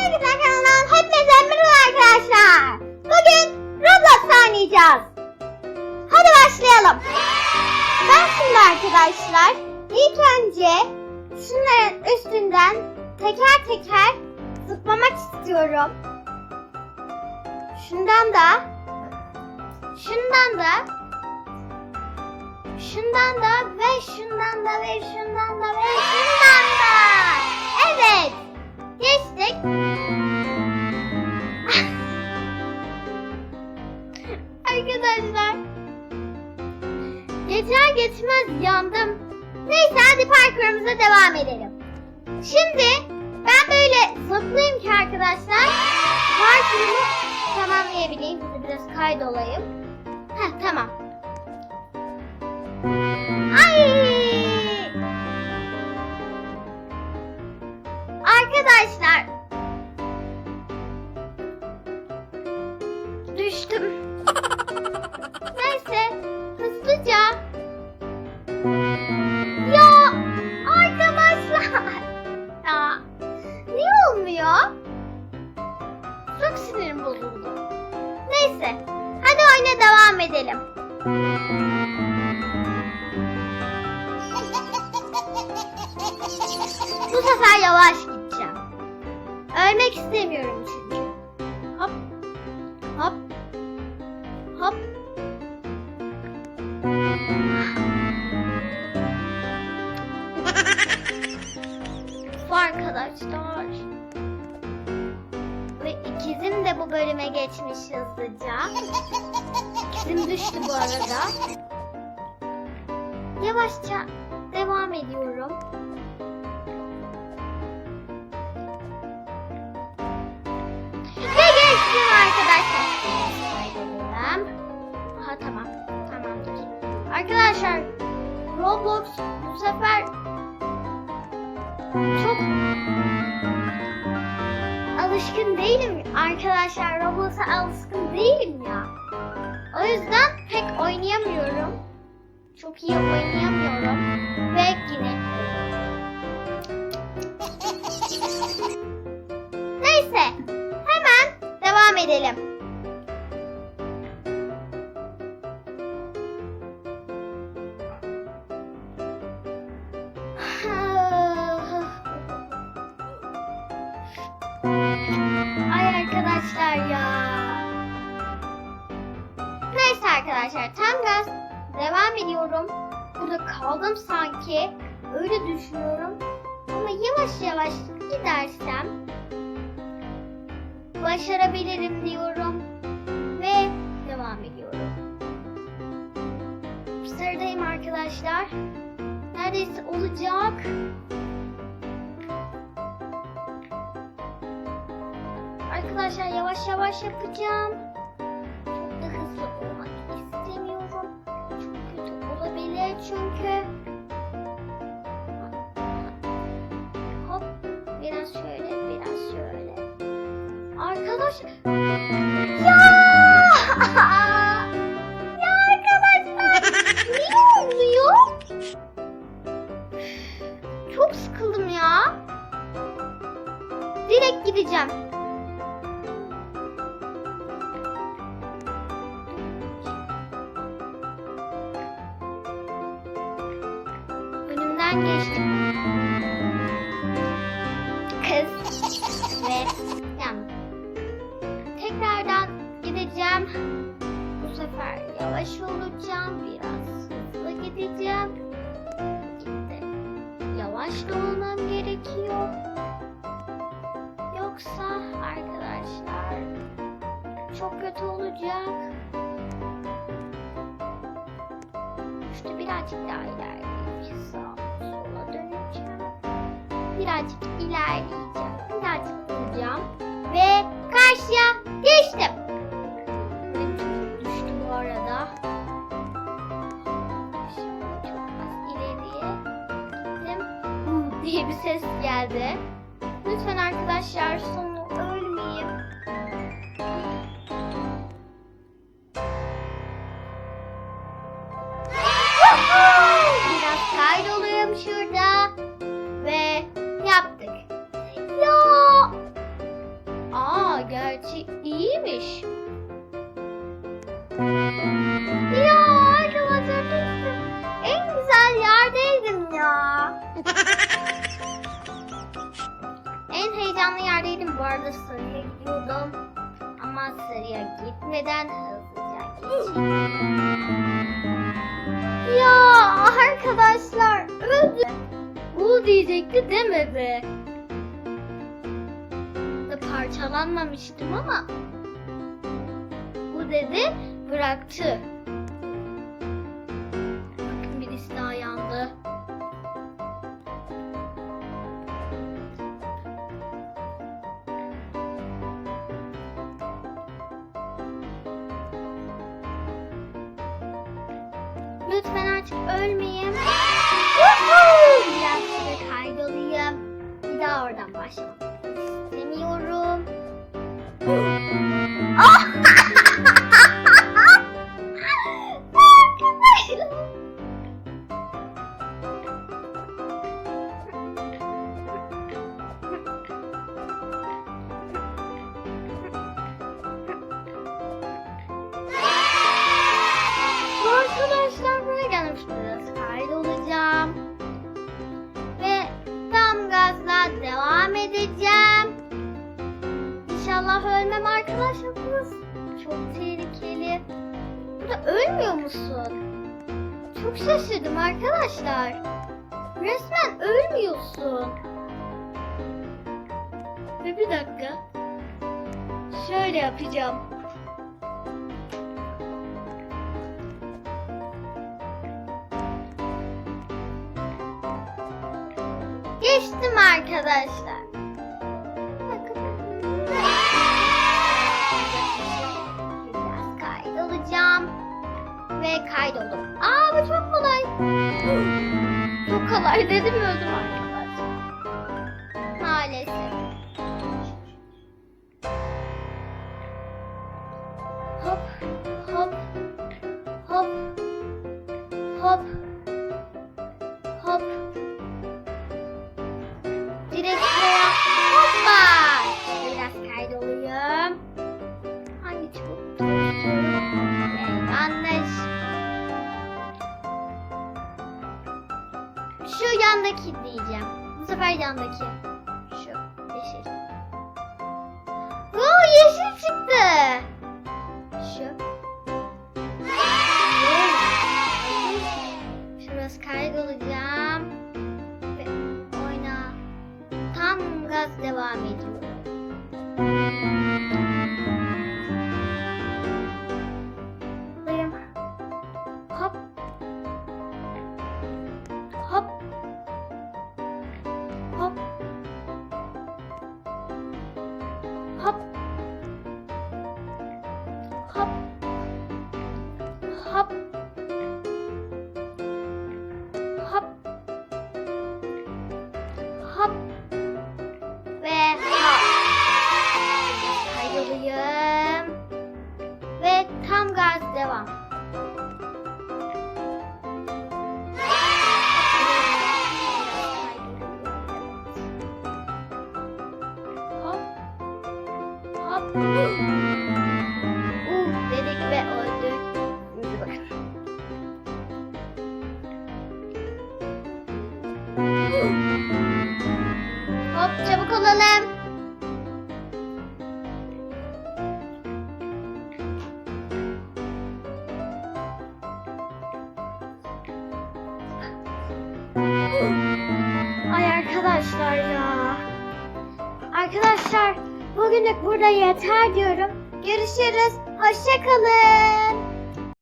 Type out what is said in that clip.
Güzel kanalından hepinize merhaba arkadaşlar. Bugün Roblox oynayacağız. Hadi başlayalım. Ben şimdi arkadaşlar ilk önce şunların üstünden teker teker zıplamak istiyorum. Şundan da şundan da şundan da ve şundan da ve şundan da ve şundan da. Arkadaşlar. Geçer geçmez yandım. Neyse hadi parkurumuza devam edelim. Şimdi ben böyle zıplayayım ki arkadaşlar parkurumu tamamlayabileyim. Size biraz kaydolayım. Heh tamam. Ölmek istemiyorum çünkü. Hop. Hop. Hop. Arkadaşlar. Ve ikizim de bu bölüme geçmiş hızlıca. İkizim düştü bu arada. Yavaşça devam ediyorum. Arkadaşlar Roblox bu sefer çok alışkın değilim. Arkadaşlar Roblox'a alışkın değilim ya. O yüzden pek oynayamıyorum. Çok iyi oynayamıyorum. Ve yine Neyse, hemen devam edelim. Arkadaşlar tam gaz devam ediyorum. Burada kaldım sanki. Öyle düşünüyorum. Ama yavaş yavaş gidersem başarabilirim diyorum. Ve devam ediyorum. Sıradayım arkadaşlar. Neredeyse olacak. Arkadaşlar yavaş yavaş yapacağım. Çünkü. Hop biraz şöyle biraz şöyle. Arkadaş ya ya arkadaşlar niye olmuyor? Çok sıkıldım ya. Direkt gideceğim. Önümden geçtim. Kız ve yandım. Tekrardan gideceğim. Bu sefer yavaş olacağım. Biraz hızlı gideceğim. Gitti. Yavaş da olmam gerekiyor. Yoksa arkadaşlar çok kötü olacak. İşte birazcık daha ilerleyeyim. Birazcık ilerleyeceğim. Birazcık duracağım. Ve karşıya geçtim. Çocuğum düştü bu arada. Şimdi çok az ileriye gittim. Huh diye bir ses geldi. Lütfen arkadaşlar sonu ölmeyeyim. Arada sarıya gidiyordum. Ama sarıya gitmeden hızlıca geçeyim. Ya arkadaşlar öldü. Bu diyecekti demedi. Da parçalanmamıştım ama bu dedi bıraktı. Lütfen artık ölmeyeyim. Gazla devam edeceğim. İnşallah ölmem arkadaşlar. Burası çok tehlikeli. Burada ölmüyor musun? Çok şaşırdım arkadaşlar. Resmen ölmüyorsun. Ve bir dakika. Şöyle yapacağım. Arkadaşlar. Biraz kaydolacağım. Ve kaydoldum. Aa bu çok kolay. Çok kolay dedim öldüm arkadaşlar. Maalesef. Hop yandaki diyeceğim. Bu sefer yandaki. Şu yeşil. Oo yeşil çıktı. Şu. Şurası kaydolacağım. Ve oyna. Tam gaz devam ediyorum. Hop. Uh dedik ve öldük. Hop çabuk olalım. Ay arkadaşlar ya. Arkadaşlar bugünlük burada yeter diyorum. Görüşürüz. Hoşçakalın.